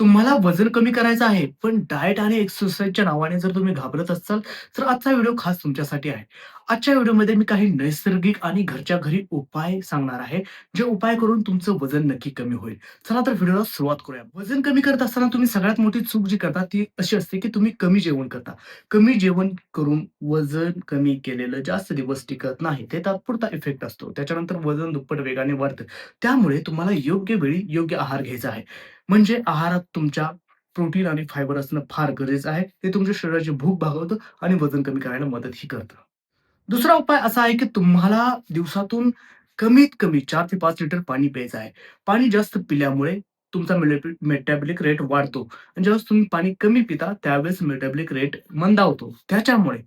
तुम्हाला वजन कमी करायचं आहे, पण डाएट आणि एक्सरसाइजच्या नावाने जर तुम्ही घाबरत असाल, तर आजचा व्हिडिओ खास तुमच्यासाठी आहे. आजच्या व्हिडिओमध्ये मी काही नैसर्गिक आणि घरच्या घरी उपाय सांगणार आहे, जे उपाय करून तुमचं वजन नक्की कमी होईल. चला तर व्हिडिओला सुरुवात करूया. वजन कमी करत असताना तुम्ही सगळ्यात मोठी चूक जी करता ती अशी असते, की तुम्ही कमी जेवण करता. कमी जेवण करून वजन कमी केलेलं जास्त दिवस टिकत नाही. ते तात्पुरता इफेक्ट असतो. त्याच्यानंतर वजन दुप्पट वेगाने वाढतं. त्यामुळे तुम्हाला योग्य वेळी योग्य आहार घ्यायचा आहे. म्हणजे आहारात तुमच्या प्रोटीन आणि फायबर असणं फार गरजेचं आहे. ते तुमच्या शरीराची भूक भागवतं आणि वजन कमी करायला मदतही करतं. दुसरा उपाय असा आहे, की तुम्हाला दिवसातून कमीत कमी चार ते पाच लिटर पाणी प्यायचं आहे. पाणी जास्त पिल्यामुळे तुमचा मेटॅबॉलिक रेट वाढतो आणि ज्यावेळेस तुम्ही पाणी कमी पिता, त्यावेळेस मेटॅबॉलिक रेट मंदावतो. त्याच्यामुळे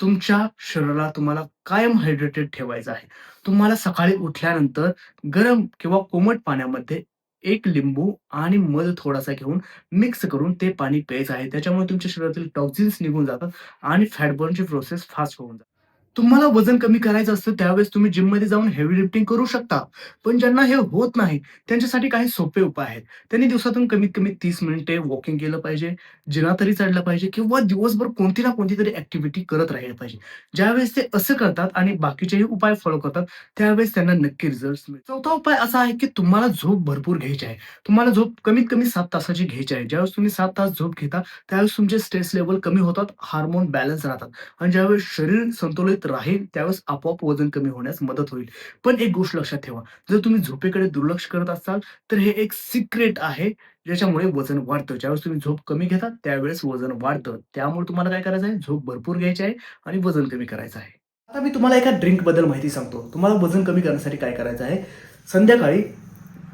तुमच्या शरीराला तुम्हाला कायम हायड्रेटेड ठेवायचं आहे. तुम्हाला सकाळी उठल्यानंतर गरम किंवा कोमट पाण्यामध्ये एक लिंबू आणि मध थोडासा घेऊन मिक्स करून ते पाणी प्यायचं आहे. त्याच्यामुळे तुमच्या शरीरातील टॉक्झिन्स निघून जातात आणि फॅटबर्नची प्रोसेस फास्ट होऊन जाते. तुम्हाला वजन कमी करायचं असतं त्यावेळेस तुम्ही जिममध्ये जाऊन हेवी लिफ्टिंग करू शकता. पण ज्यांना हे होत नाही, त्यांच्यासाठी काही सोपे उपाय आहेत. त्यांनी दिवसातून कमीत कमी तीस मिनिटे वॉकिंग केलं पाहिजे, जिना तरी चढलं पाहिजे किंवा दिवसभर कोणती ना कोणती तरी ऍक्टिव्हिटी करत राहिली पाहिजे. ज्यावेळेस ते असं करतात आणि बाकीचेही उपाय फॉलो करतात, त्यावेळेस त्यांना नक्की रिझल्ट मिळतात. चौथा उपाय असा आहे, की तुम्हाला झोप भरपूर घ्यायची आहे. तुम्हाला झोप कमीत कमी सात तासाची घ्यायची आहे. ज्यावेळेस तुम्ही सात तास झोप घेता, त्यावेळेस तुमचे स्ट्रेस लेवल कमी होतात, हार्मोन बॅलन्स राहतात आणि ज्यावेळेस शरीर संतुलित राहील, त्यावेळेस आपोआप वजन कमी होण्यास मदत होईल. पण एक गोष्ट लक्षात ठेवा, जर तुम्ही झोपेकडे दुर्लक्ष करत असाल, तर हे एक सिक्रेट आहे, ज्याच्यामुळे वजन वाढतं. ज्यावेळेस तुम्ही झोप कमी घेता, त्यावेळेस वजन वाढतं. त्यामुळे तुम्हाला काय करायचं आहे, झोप भरपूर घ्यायची आहे आणि वजन कमी करायचं आहे. आता मी तुम्हाला एका ड्रिंकबद्दल माहिती सांगतो. तुम्हाला वजन कमी करण्यासाठी काय करायचं आहे, संध्याकाळी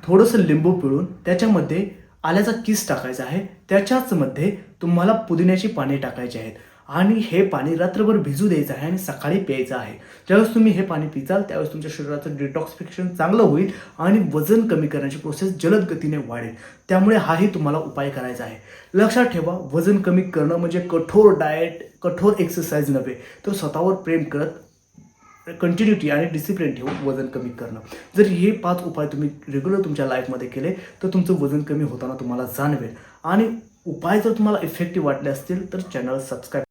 थोडंसं लिंबू पिळून त्याच्यामध्ये आल्याचा किस टाकायचा आहे. त्याच्याचमध्ये तुम्हाला पुदिन्याची पाने टाकायची आहेत आणि हे पाणी रात्रभर भिजू द्यायचं आहे आणि सकाळी प्यायचं आहे. ज्यावेळेस तुम्ही हे पाणी पिचाल, त्यावेळेस तुमच्या शरीराचं डिटॉक्सिफिकेशन चांगलं होईल आणि वजन कमी करण्याची प्रोसेस जलद गतीने वाढेल. त्यामुळे हाही तुम्हाला उपाय करायचा आहे. लक्षात ठेवा, वजन कमी करणं म्हणजे कठोर डाएट, कठोर एक्सरसाइज नव्हे, तर स्वतःवर प्रेम करत कंटिन्युटी आणि डिसिप्लिन ठेवून वजन कमी करणं. जर हे पाच उपाय तुम्ही रेग्युलर तुमच्या लाईफमध्ये केले, तर तुमचं वजन कमी होताना तुम्हाला जाणवेल आणि उपाय जर तुम्हाला इफेक्टिव्ह वाटले असतील, तर चॅनल सबस्क्राईब